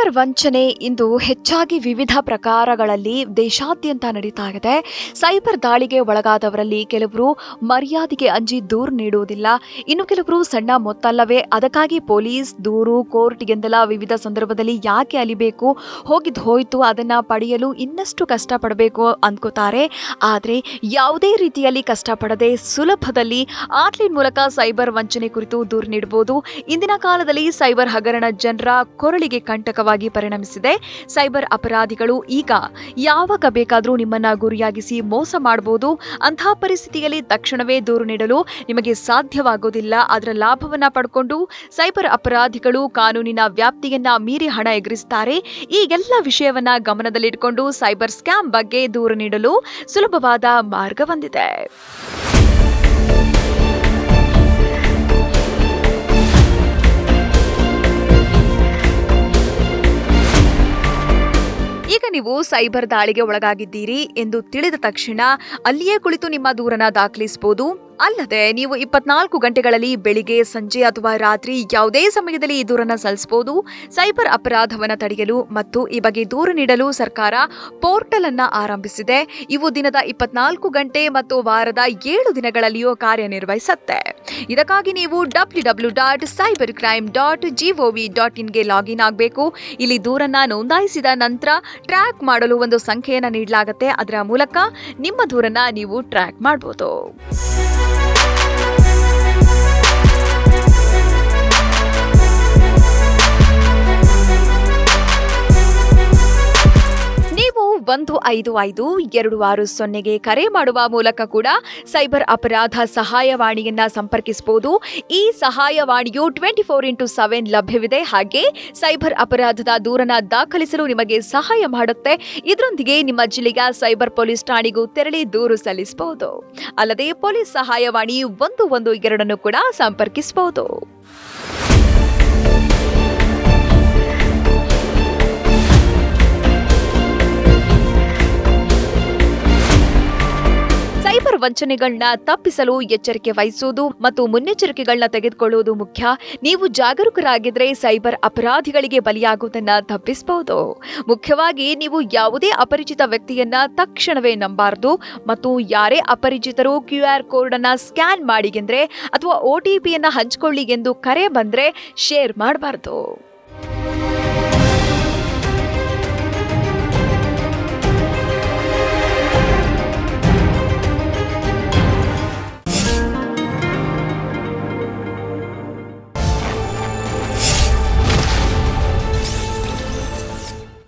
Cyber ವಂಚನೆ ಇಂದು ಹೆಚ್ಚಾಗಿ ವಿವಿಧ ಪ್ರಕಾರಗಳಲ್ಲಿ ದೇಶಾದ್ಯಂತ ನಡೀತಾ ಇದೆ ಸೈಬರ್ ದಾಳಿಗೆ ಒಳಗಾದವರಲ್ಲಿ ಕೆಲವರು ಮರ್ಯಾದೆಗೆ ಅಂಜಿ ದೂರು ನೀಡುವುದಿಲ್ಲ. ಇನ್ನು ಕೆಲವರು ಸಣ್ಣ ಮೊತ್ತಲ್ಲವೇ. ಅದಕ್ಕಾಗಿ ಪೊಲೀಸ್, ದೂರು, ಕೋರ್ಟ್ ವಿವಿಧ ಸಂದರ್ಭದಲ್ಲಿ ಯಾಕೆ ಅಲಿಬೇಕು ಹೋಗಿದ್ದು ಹೋಯಿತು, ಅದನ್ನ ಪಡೆಯಲು ಇನ್ನಷ್ಟು ಕಷ್ಟಪಡಬೇಕು ಅಂದ್ಕೋತಾರೆ. ಆದರೆ ಯಾವುದೇ ರೀತಿಯಲ್ಲಿ ಕಷ್ಟಪಡದೆ ಸುಲಭದಲ್ಲಿ ಆನ್ಲೈನ್ ಮೂಲಕ ಸೈಬರ್ ವಂಚನೆ ಕುರಿತು ದೂರು ನೀಡಬಹುದು ಇಂದಿನ ಕಾಲದಲ್ಲಿ ಸೈಬರ್ ಹಗರಣ ಜನರ ಕೊರಳಿಗೆ ಕಂಟಕವಾಗಿ ಪರಿಣಮಿಸಿದೆ. ಸೈಬರ್ ಅಪರಾಧಿಗಳು ಈಗ ಯಾವಾಗ ಬೇಕಾದರೂ ನಿಮ್ಮನ್ನ ಗುರಿಯಾಗಿಸಿ ಮೋಸ ಮಾಡಬಹುದು ಅಂತಹ ಪರಿಸ್ಥಿತಿಯಲ್ಲಿ ತಕ್ಷಣವೇ ದೂರು ನೀಡಲು ನಿಮಗೆ ಸಾಧ್ಯವಾಗೋದಿಲ್ಲ. ಅದರ ಲಾಭವನ್ನ ಪಡ್ಕೊಂಡು ಸೈಬರ್ ಅಪರಾಧಿಗಳು ಕಾನೂನಿನ ವ್ಯಾಪ್ತಿಯನ್ನ ಮೀರಿ ಹಣ ಎಗರಿಸುತ್ತಾರೆ ಈ ಎಲ್ಲ ವಿಷಯವನ್ನ ಗಮನದಲ್ಲಿಟ್ಟುಕೊಂಡು ಸೈಬರ್ ಸ್ಕ್ಯಾಮ್ ಬಗ್ಗೆ ದೂರು ನೀಡಲು ಸುಲಭವಾದ ಮಾರ್ಗ ನೀವು ಸೈಬರ್ ದಾಳಿಗೆ ಒಳಗಾಗಿದ್ದೀರಿ ಎಂದು ತಿಳಿದ ತಕ್ಷಣ ಅಲ್ಲಿಯೇ ಕುಳಿತು ನಿಮ್ಮ ದೂರನ ದಾಖಲಿಸಬಹುದು ಅಲ್ಲದೆ ನೀವು ಇಪ್ಪತ್ನಾಲ್ಕು ಗಂಟೆಗಳಲ್ಲಿ ಬೆಳಿಗ್ಗೆ, ಸಂಜೆ ಅಥವಾ ರಾತ್ರಿ ಯಾವುದೇ ಸಮಯದಲ್ಲಿ ಈ ದೂರನ್ನು ಸಲ್ಲಿಸಬಹುದು. ಸೈಬರ್ ಅಪರಾಧವನ್ನು ತಡೆಯಲು ಮತ್ತು ಈ ಬಗ್ಗೆ ದೂರು ನೀಡಲು ಸರ್ಕಾರ ಪೋರ್ಟಲ್ ಅನ್ನು ಆರಂಭಿಸಿದೆ. ಇವು ದಿನದ ಇಪ್ಪತ್ನಾಲ್ಕು ಗಂಟೆ ಮತ್ತು ವಾರದ ಏಳು ದಿನಗಳಲ್ಲಿಯೂ ಕಾರ್ಯನಿರ್ವಹಿಸುತ್ತೆ. ಇದಕ್ಕಾಗಿ ನೀವು W W dot cyber crime dot G O V dot ಇನ್ಗೆ login ಆಗಬೇಕು. ಇಲ್ಲಿ ದೂರನ್ನ ನೋಂದಾಯಿಸಿದ ನಂತರ ಟ್ರ್ಯಾಕ್ ಮಾಡಲು ಒಂದು ಸಂಖ್ಯೆಯನ್ನು ನೀಡಲಾಗುತ್ತೆ. ಅದರ ಮೂಲಕ ನಿಮ್ಮ ದೂರನ್ನ ನೀವು ಟ್ರ್ಯಾಕ್ ಮಾಡಬಹುದು ಒಂದು ಐದು ಐದು ಎರಡು ಆರು ಸೊನ್ನೆಗೆ ಕರೆ ಮಾಡುವ ಮೂಲಕ ಕೂಡ ಸೈಬರ್ ಅಪರಾಧ ಸಹಾಯವಾಣಿಯನ್ನ ಸಂಪರ್ಕಿಸಬಹುದು. ಈ ಸಹಾಯವಾಣಿಯು ಟ್ವೆಂಟಿ ಫೋರ್ ಇಂಟು ಸೆವೆನ್ ಲಭ್ಯವಿದೆ. ಹಾಗೆ ಸೈಬರ್ ಅಪರಾಧದ ದೂರನ ದಾಖಲಿಸಲು ನಿಮಗೆ ಸಹಾಯ ಮಾಡುತ್ತೆ. ಇದರೊಂದಿಗೆ ನಿಮ್ಮ ಜಿಲ್ಲೆಯ ಸೈಬರ್ ಪೊಲೀಸ್ ಠಾಣೆಗೂ ತೆರಳಿ ದೂರು ಸಲ್ಲಿಸಬಹುದು. ಅಲ್ಲದೆ ಪೊಲೀಸ್ ಸಹಾಯವಾಣಿ ಒಂದು ಒಂದು ಎರಡನ್ನು ಕೂಡ ಸಂಪರ್ಕಿಸಬಹುದು. ಸೈಬರ್ ವಂಚನೆಗಳನ್ನ ತಪ್ಪಿಸಲು ಎಚ್ಚರಿಕೆ ವಹಿಸುವುದು ಮತ್ತು ಮುನ್ನೆಚ್ಚರಿಕೆಗಳನ್ನ ತೆಗೆದುಕೊಳ್ಳುವುದು ಮುಖ್ಯ. ನೀವು ಜಾಗರೂಕರಾಗಿದ್ರೆ ಸೈಬರ್ ಅಪರಾಧಿಗಳಿಗೆ ಬಲಿಯಾಗುವುದನ್ನ ತಪ್ಪಿಸಬಹುದು ಮುಖ್ಯವಾಗಿ ನೀವು ಯಾವುದೇ ಅಪರಿಚಿತ ವ್ಯಕ್ತಿಯನ್ನ ತಕ್ಷಣವೇ ನಂಬಾರದು ಮತ್ತು ಯಾರೇ ಅಪರಿಚಿತರು ಕ್ಯೂ ಆರ್ ಕೋಡ್ ಅನ್ನ ಸ್ಕ್ಯಾನ್ ಮಾಡಿಗೆಂದ್ರೆ ಅಥವಾ ಒ ಟಿ ಪಿಯನ್ನ ಹಂಚಿಕೊಳ್ಳಿ ಎಂದು ಕರೆ ಬಂದ್ರೆ ಶೇರ್ ಮಾಡಬಾರ್ದು.